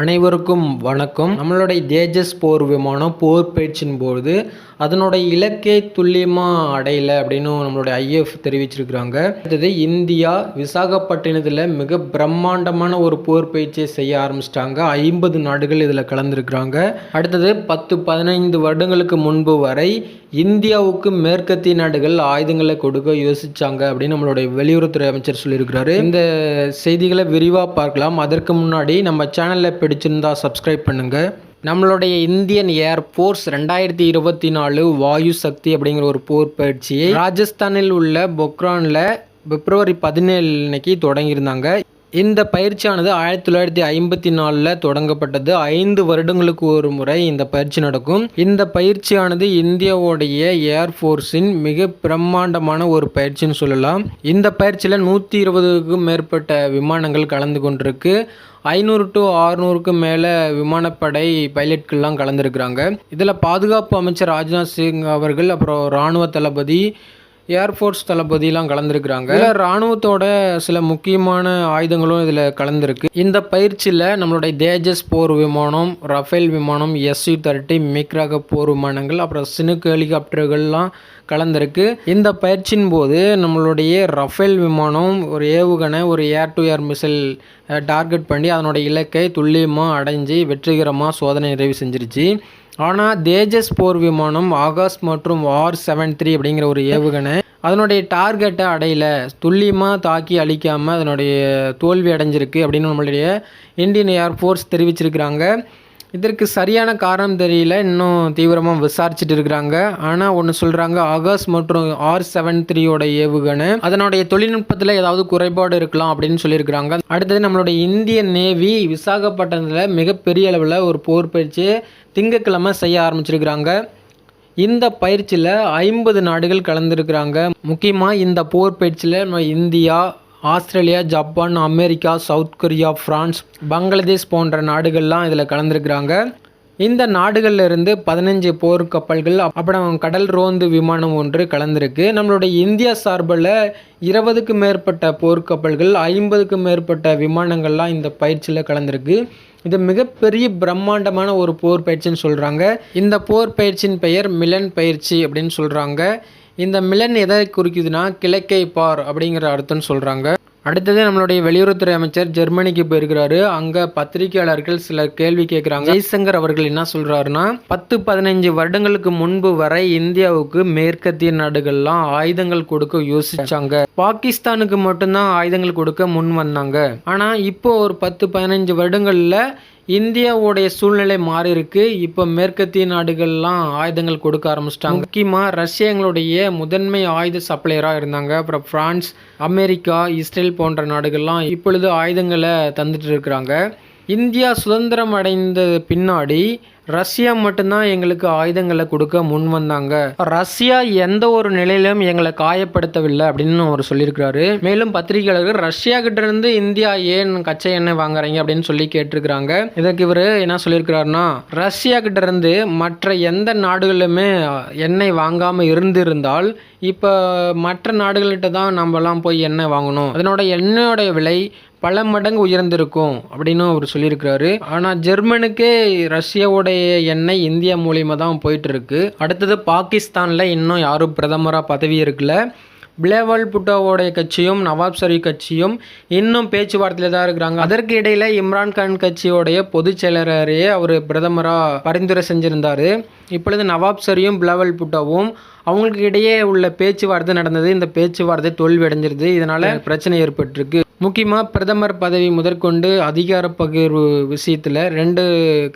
அனைவருக்கும் வணக்கம். நம்மளுடைய தேஜஸ் போர் விமானம் போர் பயிற்சியின் போது அதனுடைய இலக்கை துல்லியமாக அடையலை அப்படின்னு நம்மளுடைய ஐஎஃப் தெரிவிச்சிருக்கிறாங்க. அடுத்தது இந்தியா விசாகப்பட்டினத்தில் மிக பிரம்மாண்டமான ஒரு போர் பயிற்சியை செய்ய ஆரம்பிச்சிட்டாங்க. ஐம்பது நாடுகள் இதில் கலந்துருக்கிறாங்க. அடுத்தது பத்து பதினைந்து வருடங்களுக்கு முன்பு வரை இந்தியாவுக்கு மேற்கத்திய நாடுகள் ஆயுதங்களை கொடுக்க யோசிச்சாங்க அப்படின்னு நம்மளுடைய வெளியுறவுத்துறை அமைச்சர் சொல்லியிருக்கிறாரு. இந்த செய்திகளை விரிவாக பார்க்கலாம். அதற்கு முன்னாடி நம்ம சேனலில் பிடிச்சிருந்தா சப்ஸ்கிரைப் பண்ணுங்க. நம்மளுடைய இந்தியன் ஏர் ஃபோர்ஸ் ரெண்டாயிரத்தி இருபத்தி நாலு வாயு சக்தி அப்படிங்கிற ஒரு போர் பயிற்சியை ராஜஸ்தானில் உள்ள பொக்ரானில் பிப்ரவரி பதினேழு அன்னைக்கு தொடங்கியிருந்தாங்க. இந்த பயிற்சியானது ஆயிரத்தி தொள்ளாயிரத்தி ஐம்பத்தி நாலில் தொடங்கப்பட்டது. ஐந்து வருடங்களுக்கு ஒரு முறை இந்த பயிற்சி நடக்கும். இந்த பயிற்சியானது இந்தியாவுடைய ஏர்ஃபோர்ஸின் மிக பிரம்மாண்டமான ஒரு பயிற்சின்னு சொல்லலாம். இந்த பயிற்சியில் நூற்றி இருபதுக்கும் மேற்பட்ட விமானங்கள் கலந்து கொண்டிருக்கு. ஐநூறு டு ஆறுநூறுக்கு மேலே விமானப்படை பைலட்கள்லாம் கலந்துருக்கிறாங்க. இதில் பாதுகாப்பு அமைச்சர் ராஜ்நாத் சிங் அவர்கள் அப்புறம் இராணுவ தளபதி ஏர்ஃபோர்ஸ் தளபதியெலாம் கலந்துருக்கிறாங்க. இதில் ராணுவத்தோட சில முக்கியமான ஆயுதங்களும் இதில் கலந்துருக்கு. இந்த பயிற்சியில் நம்மளுடைய தேஜஸ் போர் விமானம் ரஃபேல் விமானம் எஸ்யூ தேர்ட்டி மிக்ராக போர் விமானங்கள் அப்புறம் சினுக்கு ஹெலிகாப்டர்கள்லாம் கலந்துருக்கு. இந்த பயிற்சியின் போது நம்மளுடைய ரஃபேல் விமானம் ஒரு ஏவுகணை ஒரு air to air missile target பண்ணி அதனுடைய இலக்கை துல்லியமாக அடைஞ்சு வெற்றிகரமாக சோதனை நிறைவு செஞ்சிருச்சு. ஆனால் தேஜஸ் போர் விமானம் ஆகாஷ் மற்றும் ஆர் செவன் த்ரீ அப்படிங்கிற ஒரு ஏவுகணை அதனுடைய டார்கெட்டை அடையல. துல்லியமாக தாக்கி அழிக்காமல் அதனுடைய தோல்வி அடைஞ்சிருக்கு அப்படின்னு நம்மளுடைய இந்தியன் ஏர்ஃபோர்ஸ் தெரிவிச்சிருக்கிறாங்க. இதற்கு சரியான காரணம் தெரியல. இன்னும் தீவிரமாக விசாரிச்சுட்டு இருக்கிறாங்க. ஆனால் ஒன்று சொல்கிறாங்க ஆகாஸ் மற்றும் ஆர் செவன் த்ரீயோட ஏவுகணை அதனுடைய தொழில்நுட்பத்தில் ஏதாவது குறைபாடு இருக்கலாம் அப்படின்னு சொல்லியிருக்கிறாங்க. அடுத்தது நம்மளுடைய இந்திய நேவி விசாகப்பட்டினத்தில் மிகப்பெரிய அளவில் ஒரு போர் பயிற்சியை திங்கக்கிழமை செய்ய ஆரம்பிச்சிருக்கிறாங்க. இந்த பயிற்சியில் ஐம்பது நாடுகள் கலந்துருக்கிறாங்க. முக்கியமாக இந்த போர் பயிற்சியில் நம்ம India Australia Japan America South Korea France Bangladesh போன்ற நாடுகள்லாம் இதில் கலந்துருக்கிறாங்க. இந்த நாடுகளில் இருந்து பதினஞ்சு போர் கப்பல்கள் அப்புறம் கடல் ரோந்து விமானம் ஒன்று கலந்துருக்கு. நம்மளுடைய இந்தியா சார்பில் இருபதுக்கு மேற்பட்ட போர்க்கப்பல்கள் ஐம்பதுக்கு மேற்பட்ட விமானங்கள்லாம் இந்த பயிற்சியில் கலந்துருக்கு. இது மிகப்பெரிய பிரம்மாண்டமான ஒரு போர் பயிற்சின்னு சொல்கிறாங்க இந்த போர் பயிற்சியின் பெயர் மிலன் பயிற்சி அப்படின்னு சொல்கிறாங்க இந்த மிலன் எதை குறிக்குதுன்னா கிழக்கை பார் அப்படிங்கிற அர்த்தம்னு சொல்கிறாங்க அடுத்தது நம்மளுடைய வெளியுறவுத்துறை அமைச்சர் ஜெர்மனிக்கு போயிருக்கிறாரு. அங்கே பத்திரிகையாளர்கள் சில கேள்வி கேட்குறாங்க ஜெய்சங்கர் அவர்கள் என்ன சொல்கிறாருன்னா பத்து பதினைஞ்சு வருடங்களுக்கு முன்பு வரை இந்தியாவுக்கு மேற்கத்திய நாடுகள்லாம் ஆயுதங்கள் கொடுக்க யோசிச்சாங்க. பாகிஸ்தானுக்கு மட்டும்தான் ஆயுதங்கள் கொடுக்க முன் வந்தாங்க. ஆனால் இப்போ ஒரு பத்து பதினைஞ்சு வருடங்களில் இந்தியாவுடைய சூழ்நிலை மாறி இருக்கு. இப்போ மேற்கத்திய நாடுகள்லாம் ஆயுதங்கள் கொடுக்க ஆரம்பிச்சிட்டாங்க. முக்கியமாக ரஷ்யங்களுடைய முதன்மை ஆயுத சப்ளையராக இருந்தாங்க. அப்புறம் பிரான்ஸ் அமெரிக்கா இஸ்ரேல் போன்ற நாடுகள்லாம் இப்பொழுது ஆயுதங்களை தந்துட்டு இருக்கிறாங்க. இந்தியா சுதந்திரம் அடைந்த பின்னாடி ரஷ்யா மட்டும்தான் எங்களுக்கு ஆயுதங்களை கொடுக்க முன் வந்தாங்க. ரஷ்யா எந்த ஒரு நிலையிலும் எங்களை காயப்படுத்தவில்லை அப்படின்னு அவர் சொல்லியிருக்கிறாரு. மேலும் பத்திரிகையாளர்கள் ரஷ்யா கிட்ட இருந்து இந்தியா ஏன் கச்சை எண்ணெய் வாங்குறீங்க? அப்படின்னு சொல்லி கேட்டிருக்கிறாங்க. இதற்கு இவர் என்ன சொல்லியிருக்கிறாருன்னா ரஷ்யா கிட்ட இருந்து மற்ற எந்த நாடுகளுமே எண்ணெய் வாங்காமல் இருந்திருந்தால் இப்போ மற்ற நாடுகள்கிட்ட தான் நம்மலாம் போய் எண்ணெய் வாங்கணும். அதனோட எண்ணெயோட விலை பல மடங்கு உயர்ந்திருக்கும் அப்படின்னு அவர் சொல்லியிருக்கிறாரு. ஆனால் ஜெர்மனுக்கே ரஷ்யாவுடைய எண்ணெய் இந்தியா மூலியமாக தான் போயிட்டு இருக்கு. அடுத்தது பாகிஸ்தானில் இன்னும் யாரும் பிரதமராக பதவி இருக்குல்ல பிளேவல் புட்டோவோடைய கட்சியும் நவாப் ஷரீப் கட்சியும் இன்னும் பேச்சுவார்த்தையில் தான் இருக்கிறாங்க. அதற்கு இடையில இம்ரான்கான் கட்சியோடைய பொதுச் செயலரையே அவர் பிரதமராக பரிந்துரை செஞ்சிருந்தார். இப்பொழுது நவாப் ஷரியும் பிளவல் புட்டோவும் அவங்களுக்கு இடையே உள்ள பேச்சுவார்த்தை நடந்தது. இந்த பேச்சுவார்த்தை தோல்வி அடைஞ்சிருது இதனால பிரச்சனை ஏற்பட்டிருக்கு. முக்கியமாக பிரதமர் பதவி முதற்கொண்டு அதிகார பகிர்வு விஷயத்தில் ரெண்டு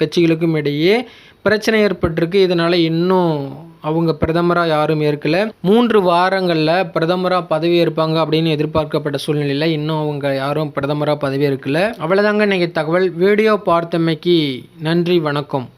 கட்சிகளுக்கும் இடையே பிரச்சனை ஏற்பட்டிருக்கு. இதனால் இன்னும் அவங்க பிரதமராக யாரும் ஏற்கல. மூன்று வாரங்களில் பிரதமராக பதவி ஏற்பாங்க அப்படின்னு எதிர்பார்க்கப்பட்ட சூழ்நிலையில் இன்னும் அவங்க யாரும் பிரதமராக பதவி ஏற்கல அவ்வளோதாங்க இன்றைக்கி தகவல். வீடியோ பார்த்தமைக்கு நன்றி வணக்கம்.